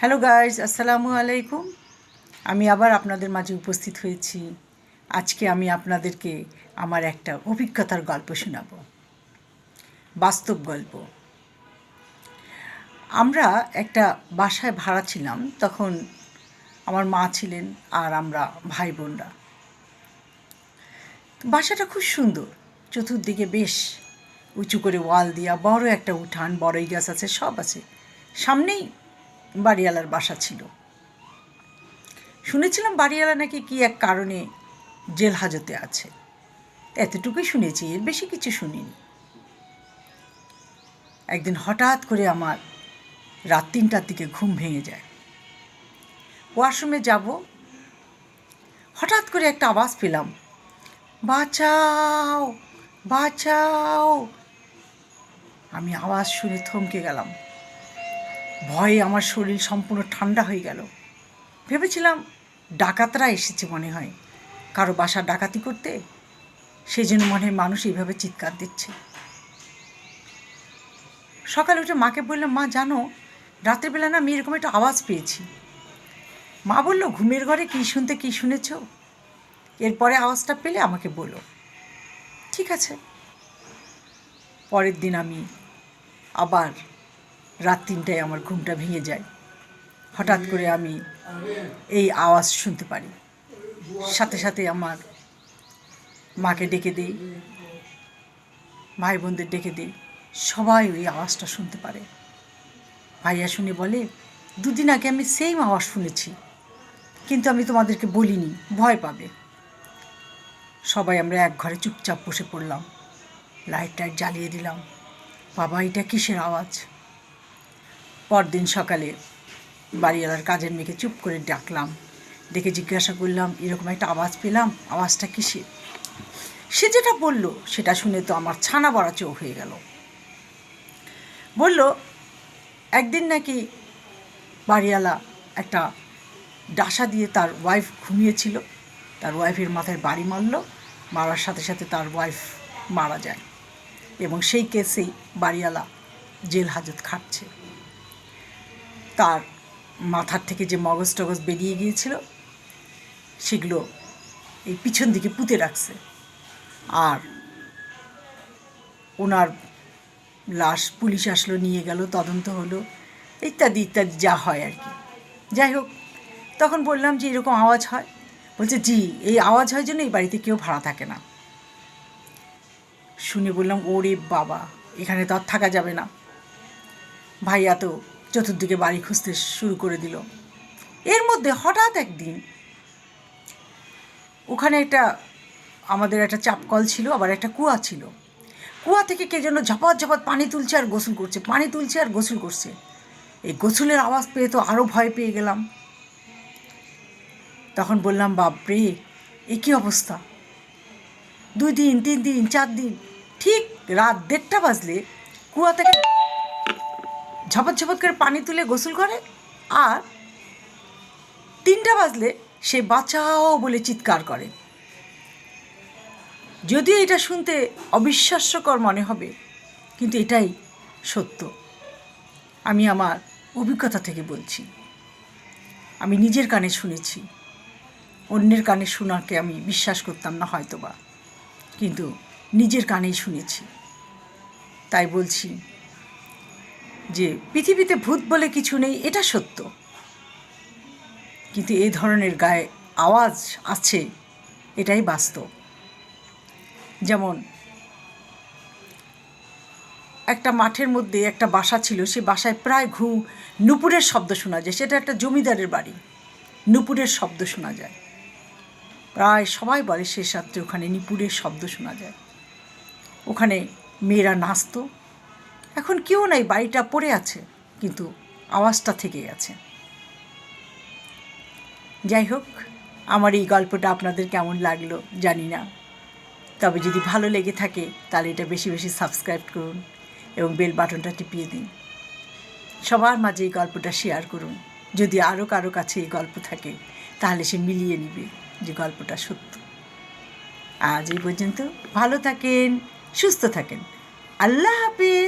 Hello guys আসসালামু আলাইকুম আমি আবার আপনাদের মাঝে উপস্থিত হয়েছি। আজকে আমি আপনাদেরকে আমার একটা অভিজ্ঞতার গল্প শোনাব। বাস্তব গল্প। আমরা একটা বাসায় ভাড়া ছিলাম, তখন আমার মা ছিলেন আর আমরা ভাই বোনরা। বাসাটা খুব সুন্দর, চতুর্দিকে বেশ উঁচু করে ওয়াল দিয়া বড় একটা উঠান, বড়ই গাছ আছে, সব আছে। সামনেই বাড়িওয়ালার বাসা ছিল। শুনেছিলাম বাড়িওয়ালা নাকি কি এক কারণে জেল হাজতে আছে। এতটুকুই শুনেছি, এর বেশি কিছু শুনিনি। একদিন হঠাৎ করে আমার রাত তিনটার দিকে ঘুম ভেঙে যায়। ওয়াশরুমে যাব, হঠাৎ করে একটা আওয়াজ পেলাম। বাঁচাও বাঁচাও। আমি আওয়াজ শুনে থমকে গেলাম। ভয়ে আমার শরীর সম্পূর্ণ ঠান্ডা হয়ে গেল। ভেবেছিলাম ডাকাতরা এসেছে মনে হয়। কারও বাসা ডাকাতি করতে? সেই জন্য মনে হয় মানুষ এইভাবে চিৎকার দিচ্ছে। সকালে উঠে মাকে বললাম, মা, জানো রাতের বেলা না আমি এরকম একটা আওয়াজ পেয়েছি। মা বলল, ঘুমের ঘরে কী শুনতে কী শুনেছ? এরপরে আওয়াজটা পেলে আমাকে বলো ঠিক আছে। পরের দিন আমি আবার রাত তিনটায় আমার ঘুমটা ভেঙে যায়। হঠাৎ করে আমি এই আওয়াজ শুনতে পারি। সাথে সাথে আমার মাকে ডেকে দিই ভাই বোনদের ডেকে দিই, সবাই ওই আওয়াজটা শুনতে পারে। ভাইয়া শুনে বলে, দুদিন আগে আমি সেম আওয়াজ শুনেছি, কিন্তু আমি তোমাদেরকে বলিনি, ভয় পাবে। সবাই আমরা এক ঘরে চুপচাপ বসে পড়লাম লাইট টাইট জ্বালিয়ে দিলাম। বাবা, এটা কিসের আওয়াজ? পরদিন সকালে বাড়িওয়ালার কাজের মেয়েকে চুপ করে ডাকলাম। ডেকে জিজ্ঞাসা করলাম, এরকম একটা আওয়াজ পেলাম? আওয়াজটা কিসের? সে যেটা বলল, সেটা শুনে তো আমার ছানা বড়া চোখ হয়ে গেল। বলল, একদিন নাকি বাড়িওয়ালা একটা ডাসা দিয়ে তার ওয়াইফ ঘুমিয়েছিল। তার ওয়াইফের মাথায় বাড়ি মারল। মারার সাথে সাথে তার ওয়াইফ মারা যায় এবং সেই কেসেই বাড়িওয়ালা জেল হাজত খাটছে। তার মাথার থেকে যে মগজ টগজ বেরিয়ে গিয়েছিল, সেগুলো এই পিছন দিকে পুঁতে রাখছে। আর ওনার লাশ পুলিশ আসলো, নিয়ে গেল, তদন্ত হলো, ইত্যাদি ইত্যাদি, যা হয় আর কি। যাই হোক, তখন বললাম যে এরকম আওয়াজ হয়। বলছে, জি, এই আওয়াজ হয় জন্য এই বাড়িতে কেউ ভাড়া থাকে না। শুনে বললাম, ওরে বাবা, এখানে তো আর থাকা যাবে না। ভাইয়া তো চতুর্দিকে বাড়ি খুঁজতে শুরু করে দিল। এর মধ্যে হঠাৎ একদিন ওখানে একটা, আমাদের একটা চাপকল ছিল, আবার একটা কুয়া ছিল। কুয়া থেকে কে যেন ঝপাত ঝপাত পানি তুলছে আর গোসল করছে, পানি তুলছে আর গোসল করছে। এই গোসলের আওয়াজ পেয়ে তো আরও ভয় পেয়ে গেলাম। তখন বললাম, বাপরে, এ কী অবস্থা? দুই দিন, তিন দিন, চার দিন, ঠিক রাত দেড়টা বাজলে কুয়া থেকে ঝপত ঝপত করে পানি তুলে গোসল করে, আর তিনটা বাজলে সে বাঁচাও বলে চিৎকার করে। যদিও এটা শুনতে অবিশ্বাস্যকর মনে হবে, কিন্তু এটাই সত্য। আমি আমার অভিজ্ঞতা থেকে বলছি। আমি নিজের কানে শুনেছি, অন্যের কানে শোনাকে আমি বিশ্বাস করতাম না হয়তো বা কিন্তু নিজের কানেই শুনেছি। তাই বলছি যে পৃথিবীতে ভূত বলে কিছু নেই, এটা সত্য। কিন্তু এই ধরনের গায়ে আওয়াজ আছে, এটাই বাস্তব। যেমন, একটা মাঠের মধ্যে একটা বাসা ছিল, সে বাসায় প্রায় ঘু নুপুরের শব্দ শোনা যায়। সেটা একটা জমিদারের বাড়ি, নুপুরের শব্দ শোনা যায়। প্রায় সবাই বলে শেষ রাত্রে ওখানে নিপুরের শব্দ শোনা যায়। ওখানে মেয়েরা নাচতো এখন কেউ নাই, বাড়িটা পড়ে আছে, কিন্তু আওয়াজটা থেকে গেছে। যাই হোক, আমার এই গল্পটা আপনাদের কেমন লাগল জানি না। তবে যদি ভালো লেগে থাকে, তাহলে এটা বেশি বেশি সাবস্ক্রাইব করুন এবং বেল বাটনটা টিপিয়ে দিন। সবার মাঝে এই গল্পটা শেয়ার করুন। যদি আরও কারও কাছে এই গল্প থাকে, তাহলে সে মিলিয়ে নিবে যে গল্পটা সত্য। আজ এই পর্যন্ত ভালো থাকেন, সুস্থ থাকেন। আল্লাহ হাফিজ!